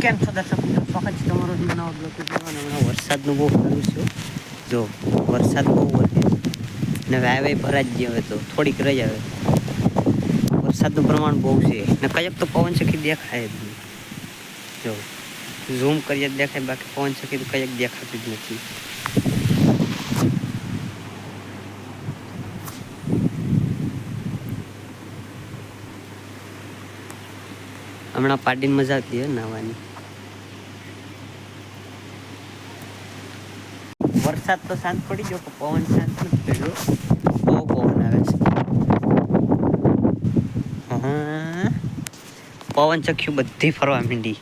કેમ છો દર્શક વખત તમારો જ બ્લોક જોવાનો હમણાં વરસાદનું બહુ સારું છે જો, વરસાદ બહુ વધે ને વાવે ભરા જ હવે તો થોડીક રહી આવે. વરસાદનું પ્રમાણ બહુ છે. ને કયક તો પવન સખી દેખાય જ નહીં. જો ઝૂમ કરીએ જ દેખાય, બાકી પવન સખી તો કયક દેખાતું જ નથી. હમણાં પાડીને મજા આવતી હોય નાવાની વરસાદ તો શાંત પડી ગયો, પણ પવન શાંત નથી પડ્યો બહુ પવન આવે છે. પવન ચખ્યું બધી ફરવા માંડી.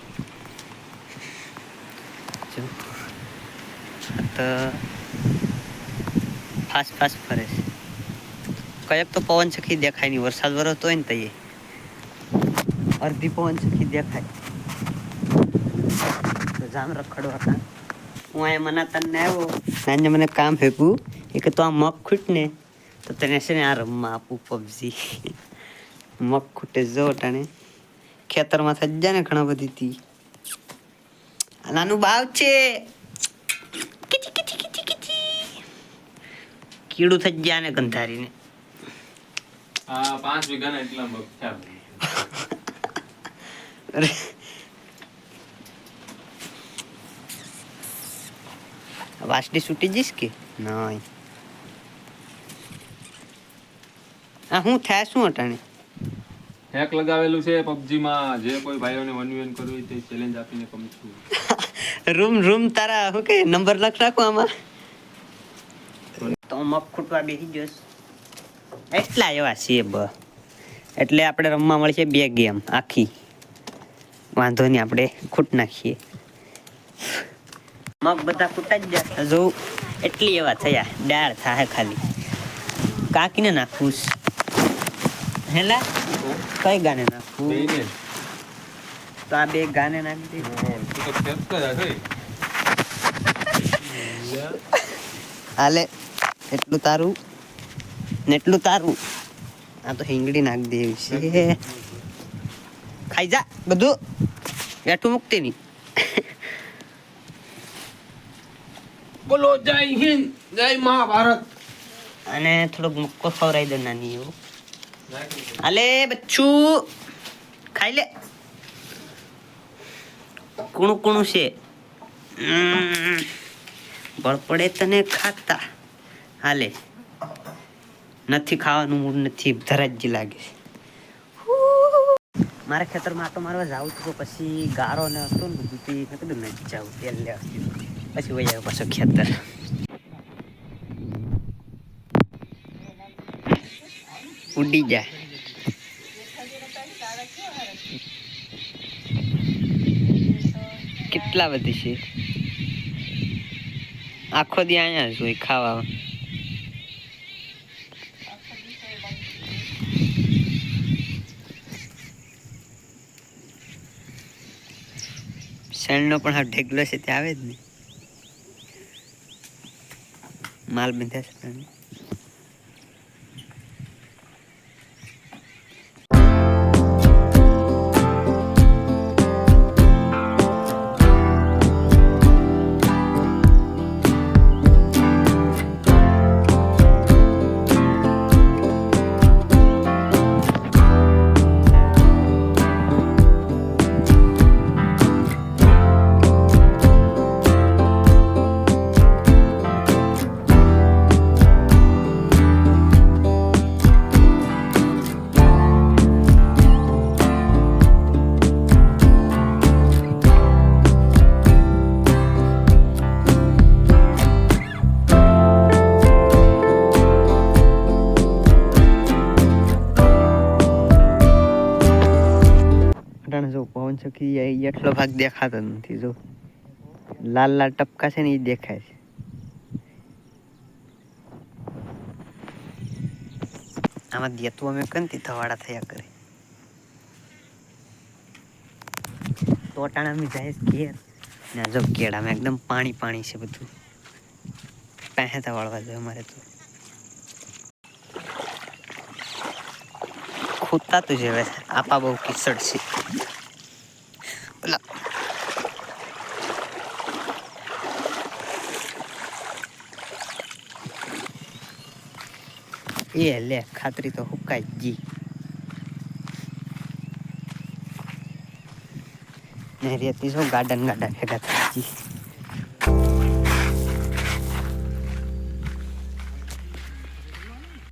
તો ફાસ્ટ ફાસ્ટ ફરે છે. કયક તો પવન ચખી દેખાય નહીં. વરસાદ વરસતો હોય ને તઈએ. અડધી પવન ચખી દેખાય. તો જામ રખડવા કાં? હું અહીંયા મનાતા ને આવ્યો. સાંજે મને કામ ફેંકવું એ કે તો આ મગ ખૂટ ને તો તને છે ને આ રમવા આપું પબજી મગ ખૂટે જો ટાણે. ખેતરમાં જાય ને ઘણા બધી તી. આ નાનું બાવ છે. કીડું થઈ ગયા ને ગંધારીને. પાંચ વીઘાના એટલા મગ થયા. વાસડી છૂટી જઈશ કે? નહીં. આ હું થાય શું અટાણે? હેક લગાવેલું છે પબજીમાં. માં જે કોઈ ભાઈઓને વન વન કરવું હોય તે ચેલેન્જ આપીને કમી છું. રૂમ રૂમ તારા હું કે નંબર લખ રાખો આમાં. તો મગ ખૂટવા બેસી ગયો એટલા એવા છીએ બ. એટલે આપણે રમવા મળશે બે ગેમ આખી. વાંધો નહીં આપણે ખૂટ નાખીએ. મગ બધા ખૂટા જ જાય. જો એટલી એવા થયા ડાળ થાય ખાલી. કાકીને નાખવું હેલા કઈ ગાને નાખવું તો આ બે ગાને નાખી દે. હાલે એટલું તારું? ને એટલું તારું? આ તો હિંગડી નાખ દેવી છે. ખાઈ જા બધું. બેઠું મૂકતી નહીં. બોલો, જય હિન્દ, જય મહાભારત. અને થોડોક મુક્કો ખવડાવી દે નાની એવું હાલે બચ્ચું ખાઈ લે. કુણું કુણું છે. બળપડે પડે તને ખાતા. હાલે. નથી ખાવાનું, મૂડ નથી, ધરાજી લાગે મારા ખેતરમાં આટો મારવા જાઉં તો પછી ગારો ને હતો ને બીજી મેં કીધું નથી જાઉં, તેલ લેવા પછી વહી આવ્યો પાછો ખેતર ઉડી જાય કેટલા બધી છે આખો દી અહીંયા જ હોય ખાવા શેણનો પણ આ ઢેગલો છે તે આવે જ નહીં માલ બંધ્યા છે એ એટલો ભાગ દેખાતો નથી, જો. લાલ લાલ ટપકા છે ને એ દેખાય છે. આમાં દેતું અમે કંતી થવાડા થયા કરે? તોટાણા અમે જાય છે ઘેર. ને જો કેળામાં એકદમ પાણી પાણી છે બધું. પહેતા વાળવા જોઈએ અમારે તો. ખૂટતા તો જેવે આપા બહુ કિસડ છે. એ લે ખાતરી તો હુકાઈ જી ને રેતી શું ગાર્ડન ગાર્ડન ભેગા થઈ જી.